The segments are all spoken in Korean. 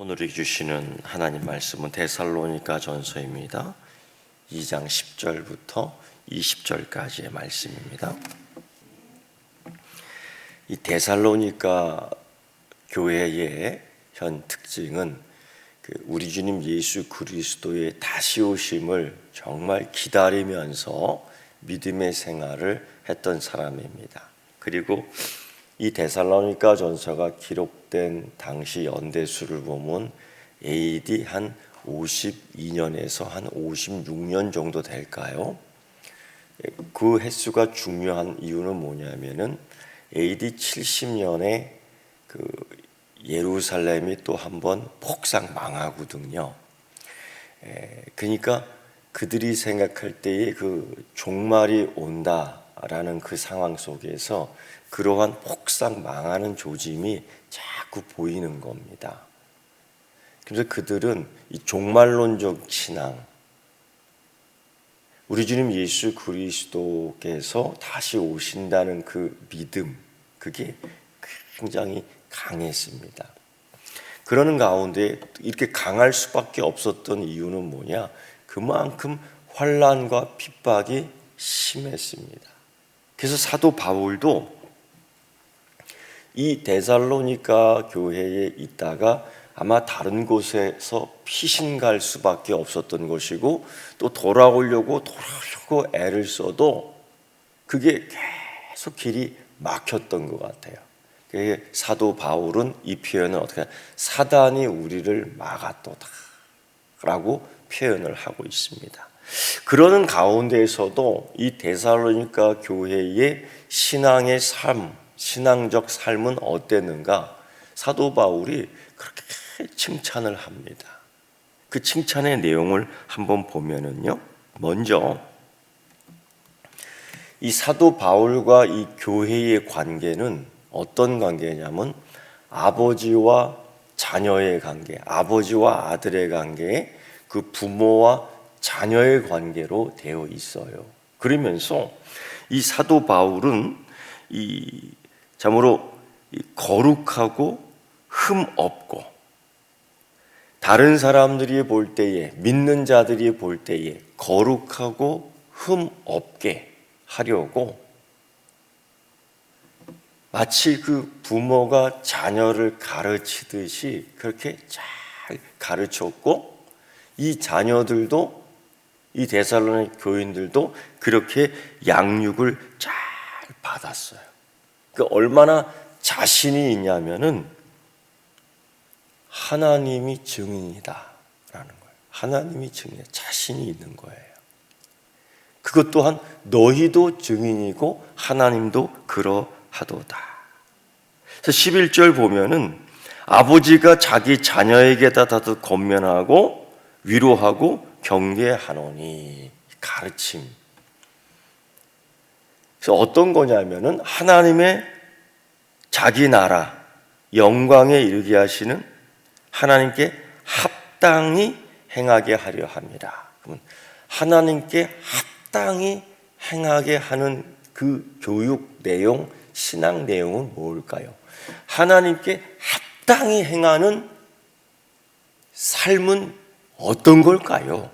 오늘이 주시는 하나님 말씀은 데살로니가 전서입니다. 2장 10절부터 20절까지의 말씀입니다. 이 데살로니가 교회의 현 특징은 그 우리 주님 예수 그리스도의 다시 오심을 정말 기다리면서 믿음의 생활을 했던 사람입니다. 그리고 이 데살로니가 전서가 기록된 당시 연대수를 보면 AD 한 52년에서 한 56년 정도 될까요? 그 횟수가 중요한 이유는 뭐냐면은 AD 70년에 그 예루살렘이 또 한 번 폭삭 망하거든요. 에, 그러니까 그들이 생각할 때에 그 종말이 온다라는 그 상황 속에서 그러한 폭삭 망하는 조짐이 자꾸 보이는 겁니다. 그래서 그들은 이 종말론적 신앙, 우리 주님 예수 그리스도께서 다시 오신다는 그 믿음, 그게 굉장히 강했습니다. 그러는 가운데 이렇게 강할 수밖에 없었던 이유는 뭐냐? 그만큼 환란과 핍박이 심했습니다. 그래서 사도 바울도 이 데살로니가 교회에 있다가 아마 다른 곳에서 피신 갈 수밖에 없었던 것이고 또 돌아오려고 돌아오려고 애를 써도 그게 계속 길이 막혔던 것 같아요. 사도 바울은 이 표현을 어떻게 사단이 우리를 막았도다라고 표현을 하고 있습니다. 그러는 가운데에서도 이 데살로니가 교회의 신앙의 삶, 신앙적 삶은 어땠는가? 사도 바울이 그렇게 칭찬을 합니다. 그 칭찬의 내용을 한번 보면은요. 먼저 이 사도 바울과 이 교회의 관계는 어떤 관계냐면 아버지와 자녀의 관계, 아버지와 아들의 관계, 그 부모와 자녀의 관계로 되어 있어요. 그러면서 이 사도 바울은 이 참으로 거룩하고 흠 없고 다른 사람들이 볼 때에 믿는 자들이 볼 때에 거룩하고 흠 없게 하려고 마치 그 부모가 자녀를 가르치듯이 그렇게 잘 가르쳤고 이 자녀들도 이 데살로니 교인들도 그렇게 양육을 잘 받았어요. 그 얼마나 자신이 있냐면은 하나님이 증인이다라는 거예요. 하나님이 증인, 자신이 있는 거예요. 그것 또한 너희도 증인이고 하나님도 그러하도다. 그래서 11절 보면은 아버지가 자기 자녀에게 다 다도 권면하고 위로하고 경계하노니 가르침. 어떤 거냐면은 하나님의 자기 나라 영광에 이르게 하시는 하나님께 합당히 행하게 하려 합니다. 그러면 하나님께 합당히 행하게 하는 그 교육 내용, 신앙 내용은 뭘까요? 하나님께 합당히 행하는 삶은 어떤 걸까요?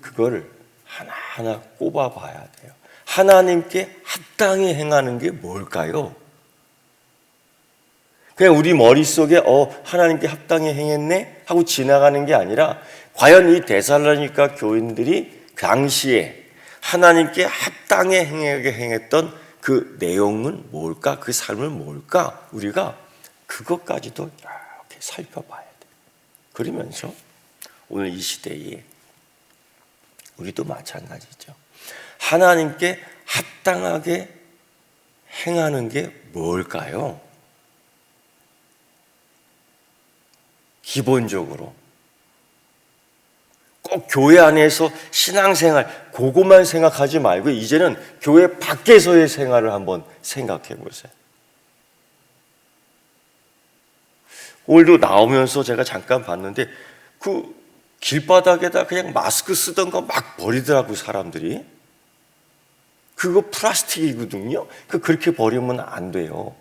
그거를 하나하나 꼽아 봐야 돼요. 하나님께 합당히 행하는 게 뭘까요? 그냥 우리 머릿속에 어 하나님께 합당히 행했네 하고 지나가는 게 아니라 과연 이 데살로니가 교인들이 그 당시에 하나님께 합당히 행하게 행했던 그 내용은 뭘까? 그 삶은 뭘까? 우리가 그것까지도 이렇게 살펴봐야 돼. 그러면서 오늘 이 시대에 우리도 마찬가지죠. 하나님께 합당하게 행하는 게 뭘까요? 기본적으로 꼭 교회 안에서 신앙생활 그것만 생각하지 말고 이제는 교회 밖에서의 생활을 한번 생각해 보세요. 오늘도 나오면서 제가 잠깐 봤는데 그 길바닥에다 그냥 마스크 쓰던 거 막 버리더라고 사람들이. 그거 플라스틱이거든요. 그 그렇게 버리면 안 돼요.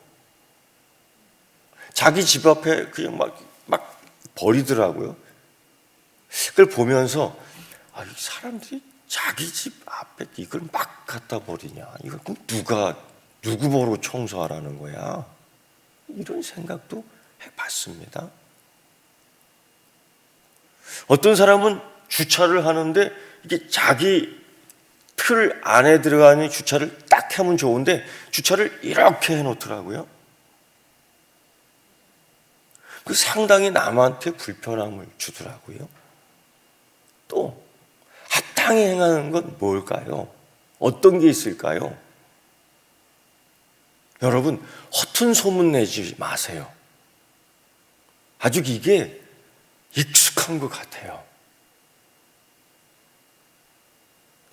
자기 집 앞에 그냥 막 막 버리더라고요. 그걸 보면서 아, 이 사람들이 자기 집 앞에 이걸 막 갖다 버리냐? 이거 그럼 누가 누구 보러 청소하라는 거야? 이런 생각도 해봤습니다. 어떤 사람은 주차를 하는데 이게 자기 틀 안에 들어가는 주차를 딱 하면 좋은데 주차를 이렇게 해놓더라고요. 그 상당히 남한테 불편함을 주더라고요. 또 합당히 행하는 건 뭘까요? 어떤 게 있을까요? 여러분 허튼 소문 내지 마세요. 아주 이게 익숙한 것 같아요.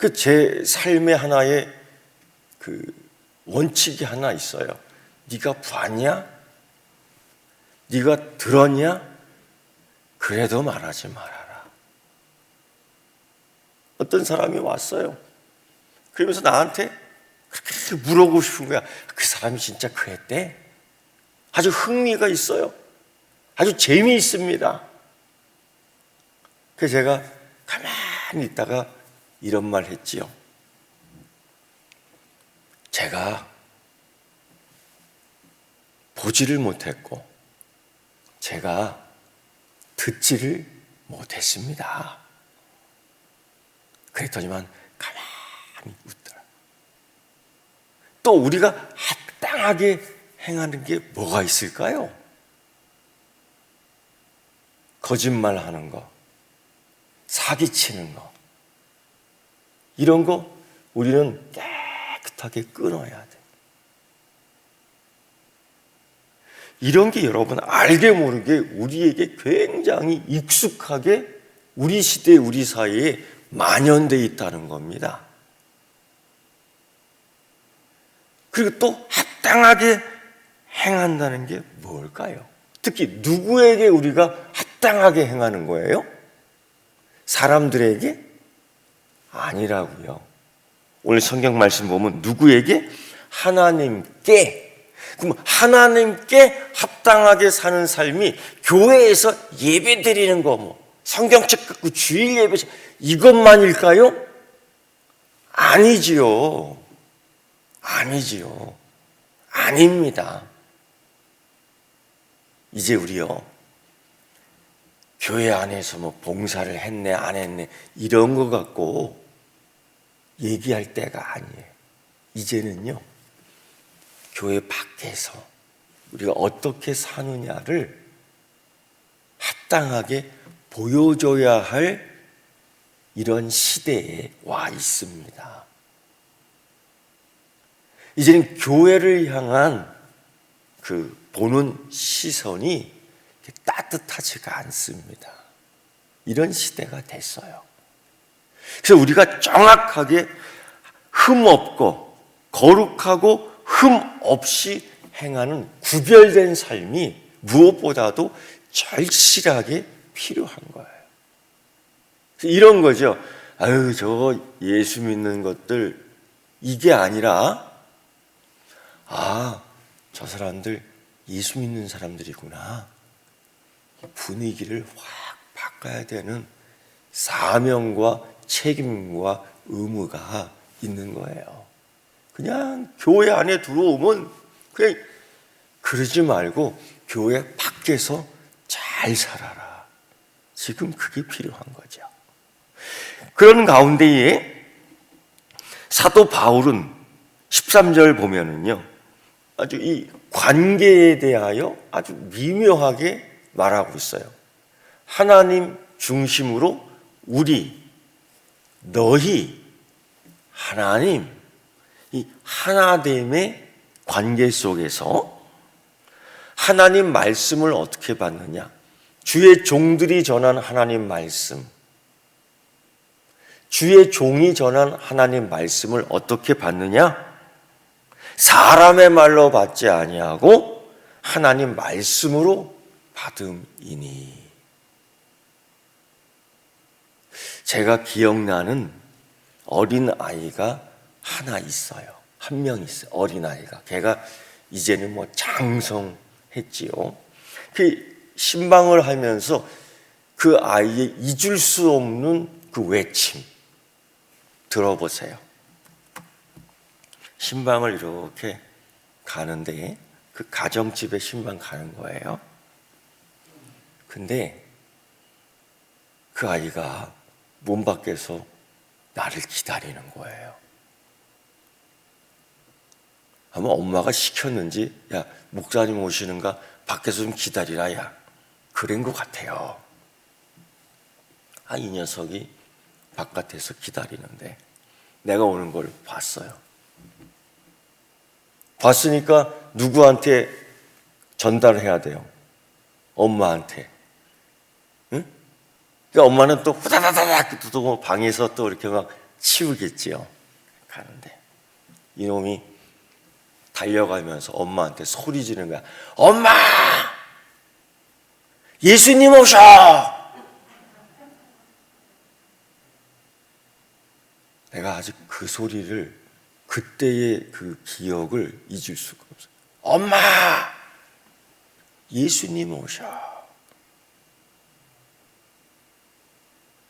그 제 삶의 하나의 그 원칙이 하나 있어요. 네가 봤냐? 네가 들었냐? 그래도 말하지 말아라. 어떤 사람이 왔어요. 그러면서 나한테 그렇게 물어보고 싶은 거야. 그 사람이 진짜 그랬대? 아주 흥미가 있어요. 아주 재미있습니다. 그래서 제가 가만히 있다가 이런 말 했지요. 제가 보지를 못했고, 제가 듣지를 못했습니다. 그랬더니만 가만히 웃더라. 또 우리가 합당하게 행하는 게 뭐가 있을까요? 거짓말 하는 거, 사기치는 거, 이런 거 우리는 깨끗하게 끊어야 돼. 이런 게 여러분 알게 모르게 우리에게 굉장히 익숙하게 우리 시대 우리 사회에 만연돼 있다는 겁니다. 그리고 또 합당하게 행한다는 게 뭘까요? 특히 누구에게 우리가 합당하게 행하는 거예요? 사람들에게 아니라고요. 오늘 성경 말씀 보면 누구에게 하나님께 그럼 하나님께 합당하게 사는 삶이 교회에서 예배 드리는 거 뭐 성경책 갖고 주일 예배 이것만일까요? 아니지요. 아니지요. 아닙니다. 이제 우리요. 교회 안에서 뭐 봉사를 했네, 안 했네, 이런 거 갖고 얘기할 때가 아니에요. 이제는요, 교회 밖에서 우리가 어떻게 사느냐를 합당하게 보여줘야 할 이런 시대에 와 있습니다. 이제는 교회를 향한 그 보는 시선이 따뜻하지가 않습니다. 이런 시대가 됐어요. 그래서 우리가 정확하게 흠 없고 거룩하고 흠 없이 행하는 구별된 삶이 무엇보다도 절실하게 필요한 거예요. 이런 거죠. 아유, 저 예수 믿는 것들, 이게 아니라, 아, 저 사람들 예수 믿는 사람들이구나. 분위기를 확 바꿔야 되는 사명과 책임과 의무가 있는 거예요. 그냥 교회 안에 들어오면 그냥 그러지 말고 교회 밖에서 잘 살아라. 지금 그게 필요한 거죠. 그런 가운데에 사도 바울은 13절 보면은요. 아주 이 관계에 대하여 아주 미묘하게 말하고 있어요. 하나님 중심으로 우리, 너희, 하나님, 이 하나됨의 관계 속에서 하나님 말씀을 어떻게 받느냐? 주의 종들이 전한 하나님 말씀, 주의 종이 전한 하나님 말씀을 어떻게 받느냐? 사람의 말로 받지 아니하고 하나님 말씀으로 받음이니. 제가 기억나는 어린 아이가 하나 있어요. 한 명 있어요. 어린 아이가. 걔가 이제는 뭐 장성했지요. 그 신방을 하면서 그 아이의 잊을 수 없는 그 외침 들어보세요. 신방을 이렇게 가는데 그 가정집에 신방 가는 거예요. 근데 그 아이가 문 밖에서 나를 기다리는 거예요. 아마 엄마가 시켰는지 야 목사님 오시는가 밖에서 좀 기다리라 야 그런 것 같아요. 아 이 녀석이 바깥에서 기다리는데 내가 오는 걸 봤어요. 봤으니까 누구한테 전달해야 돼요? 엄마한테. 응? 그러니까 엄마는 또 후다다다닥 또 방에서 또 이렇게 막 치우겠지요. 가는데 이놈이 달려가면서 엄마한테 소리 지르는 거야. 엄마! 예수님 오셔! 내가 아직 그 소리를 그때의 그 기억을 잊을 수가 없어. 엄마! 예수님 오셔.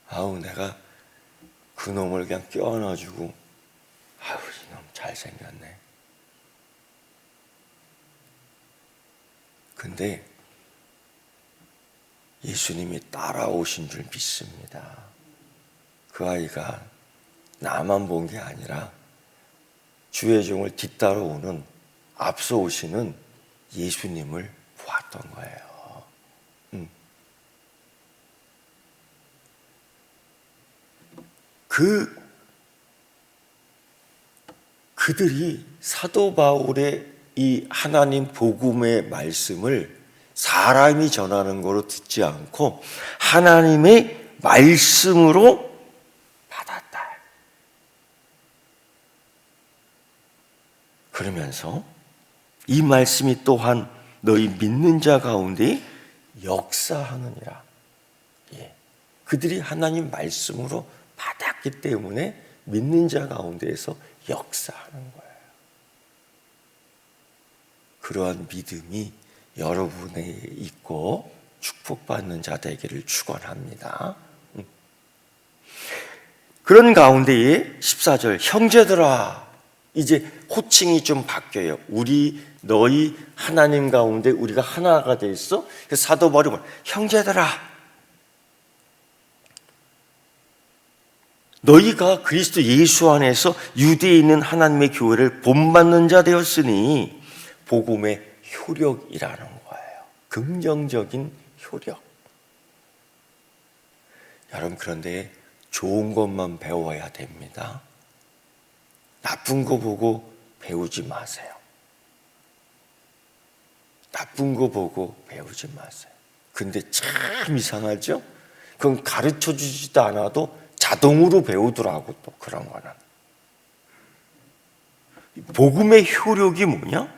아우, 내가 그 놈을 그냥 껴안아주고, 아우, 이놈 잘생겼네. 근데 예수님이 따라오신 줄 믿습니다. 그 아이가 나만 본 게 아니라 주의 종을 뒤따라오는 앞서 오시는 예수님을 보았던 거예요. 음. 그 그들이 사도 바울의 이 하나님 복음의 말씀을 사람이 전하는 거로 듣지 않고 하나님의 말씀으로 받았다. 그러면서 이 말씀이 또한 너희 믿는 자 가운데 역사하느니라. 예. 그들이 하나님 말씀으로 받았기 때문에 믿는 자 가운데에서 역사하는 거예요. 그러한 믿음이 여러분에 있고 축복받는 자 되기를 축원합니다. 음. 그런 가운데에 14절 형제들아 이제 호칭이 좀 바뀌어요. 우리 너희 하나님 가운데 우리가 하나가 돼 있어. 사도 바울은 형제들아 너희가 그리스도 예수 안에서 유대에 있는 하나님의 교회를 본받는 자 되었으니 복음의 효력이라는 거예요. 긍정적인 효력. 여러분 그런데 좋은 것만 배워야 됩니다. 나쁜 거 보고 배우지 마세요. 나쁜 거 보고 배우지 마세요. 근데 참 이상하죠? 그건 가르쳐 주지도 않아도 자동으로 배우더라고 또 그런 거는. 복음의 효력이 뭐냐?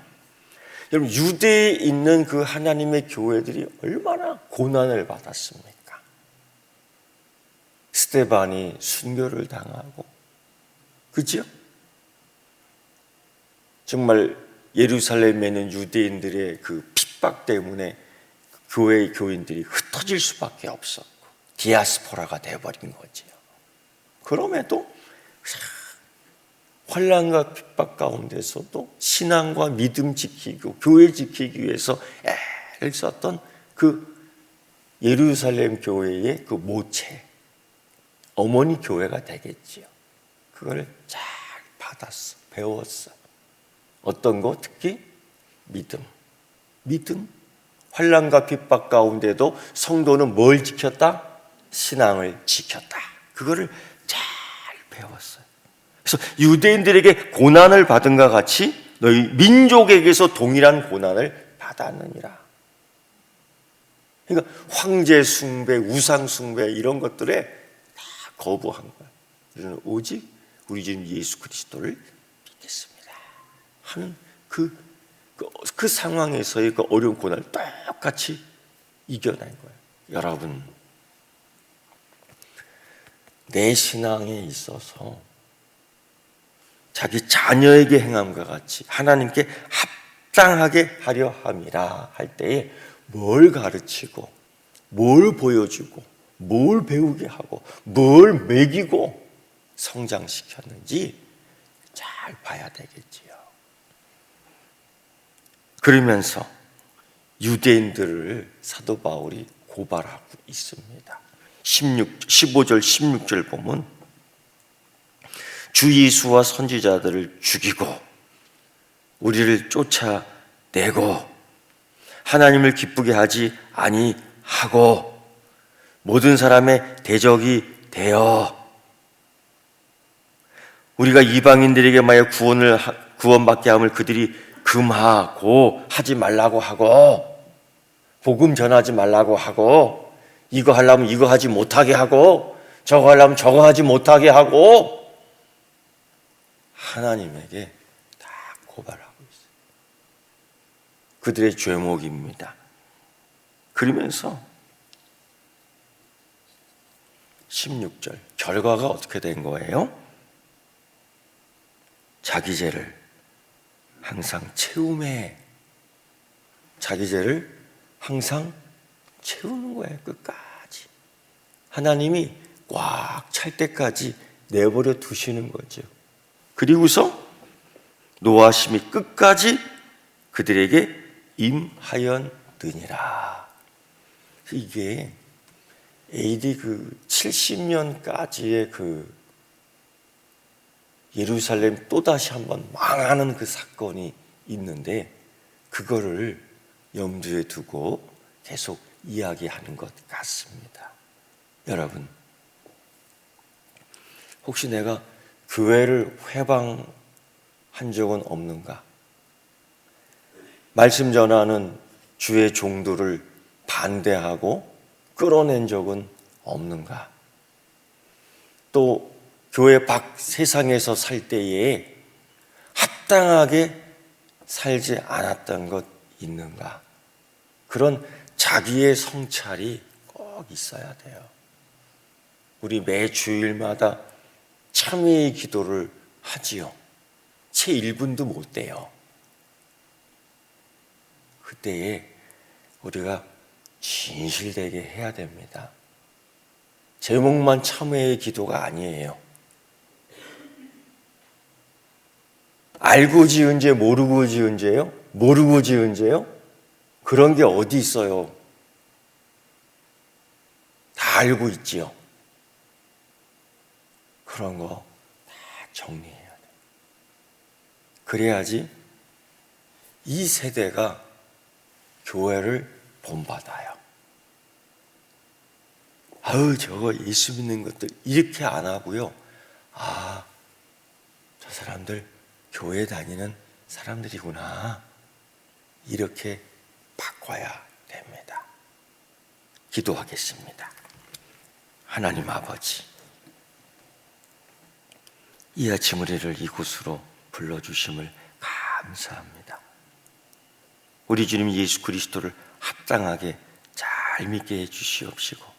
여러분 유대에 있는 그 하나님의 교회들이 얼마나 고난을 받았습니까? 스테반이 순교를 당하고 그죠? 정말 예루살렘에 있는 유대인들의 그 핍박 때문에 교회의 교인들이 흩어질 수밖에 없었고 디아스포라가 돼버린 거지요. 그럼에도 환란과 핍박 가운데서도 신앙과 믿음 지키고 교회 지키기 위해서 애를 썼던 그 예루살렘 교회의 그 모체 어머니 교회가 되겠지요. 그걸 잘 받았어, 배웠어. 어떤 거 특히 믿음, 믿음. 환란과 핍박 가운데도 성도는 뭘 지켰다? 신앙을 지켰다. 그거를 잘 배웠어요. 그래서 유대인들에게 고난을 받은 것 같이 너희 민족에게서 동일한 고난을 받았느니라. 그러니까 황제 숭배, 우상 숭배 이런 것들에 다 거부한 거야. 우리는 오직 우리 주님 예수 그리스도를 믿겠습니다. 하는 그, 그, 그 상황에서의 그 어려운 고난을 똑같이 이겨낸 거예요. 여러분, 내 신앙에 있어서 자기 자녀에게 행함과 같이 하나님께 합당하게 하려 함이라 할 때에 뭘 가르치고 뭘 보여주고 뭘 배우게 하고 뭘 먹이고 성장시켰는지 잘 봐야 되겠지요. 그러면서 유대인들을 사도 바울이 고발하고 있습니다. 16, 15절, 16절 보면 주 예수와 선지자들을 죽이고 우리를 쫓아내고 하나님을 기쁘게 하지 아니하고 모든 사람의 대적이 되어 우리가 이방인들에게 마여 구원을 하- 구원받게 함을 그들이 금하고 하지 말라고 하고 복음 전하지 말라고 하고 이거 하려면 이거 하지 못하게 하고 저거 하려면 저거 하지 못하게 하고 하나님에게 다 고발하고 있어요. 그들의 죄목입니다. 그러면서 16절 결과가 어떻게 된 거예요? 자기 죄를 항상 채움에 자기 죄를 항상 채우는 거예요. 끝까지. 하나님이 꽉 찰 때까지 내버려 두시는 거죠. 그리고서 노하심이 끝까지 그들에게 임하였느니라. 이게 AD 그 70년까지의 그 예루살렘 또다시 한번 망하는 그 사건이 있는데 그거를 염두에 두고 계속 이야기하는 것 같습니다. 여러분, 혹시 내가 교회를 회방한 적은 없는가? 말씀 전하는 주의 종도를 반대하고 끌어낸 적은 없는가? 또 교회 밖 세상에서 살 때에 합당하게 살지 않았던 것 있는가? 그런 자기의 성찰이 꼭 있어야 돼요. 우리 매 주일마다 참회의 기도를 하지요. 채 1분도 못 돼요. 그때에 우리가 진실되게 해야 됩니다. 제목만 참회의 기도가 아니에요. 알고 지은 죄, 모르고 지은 죄요? 모르고 지은 죄요? 그런 게 어디 있어요? 다 알고 있지요. 그런 거 다 정리해야 돼. 그래야지 이 세대가 교회를 본받아요. 아유, 저거 예수 믿는 것들 이렇게 안 하고요. 아, 저 사람들 교회 다니는 사람들이구나. 이렇게 바꿔야 됩니다. 기도하겠습니다. 하나님 아버지, 이 아침 우리를 이곳으로 불러주심을 감사합니다. 우리 주님 예수 그리스도를 합당하게 잘 믿게 해주시옵시고,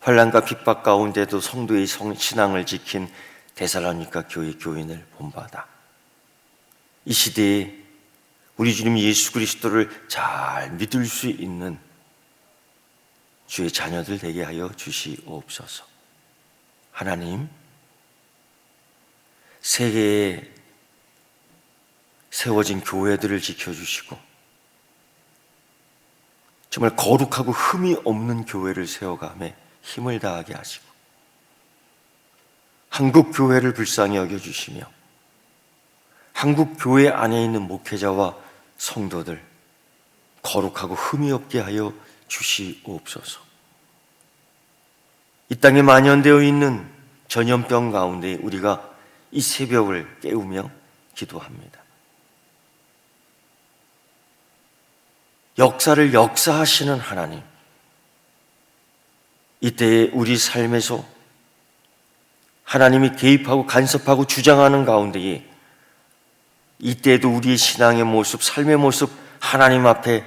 환란과 핍박 가운데도 성도의 성, 신앙을 지킨 데살로니가 교회 교인을 본받아 이 시대에 우리 주님 예수 그리스도를 잘 믿을 수 있는 주의 자녀들 되게 하여 주시옵소서. 하나님, 세계에 세워진 교회들을 지켜주시고, 정말 거룩하고 흠이 없는 교회를 세워가며 힘을 다하게 하시고, 한국 교회를 불쌍히 여겨주시며, 한국 교회 안에 있는 목회자와 성도들 거룩하고 흠이 없게 하여 주시옵소서. 이 땅에 만연되어 있는 전염병 가운데 우리가 이 새벽을 깨우며 기도합니다. 역사를 역사하시는 하나님, 이때에 우리 삶에서 하나님이 개입하고 간섭하고 주장하는 가운데에 이때에도 우리의 신앙의 모습, 삶의 모습 하나님 앞에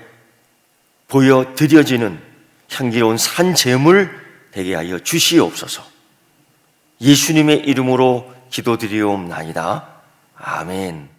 보여 드려지는 향기로운 산 제물 되게 하여 주시옵소서. 예수님의 이름으로 기도드리옵나이다. 아멘.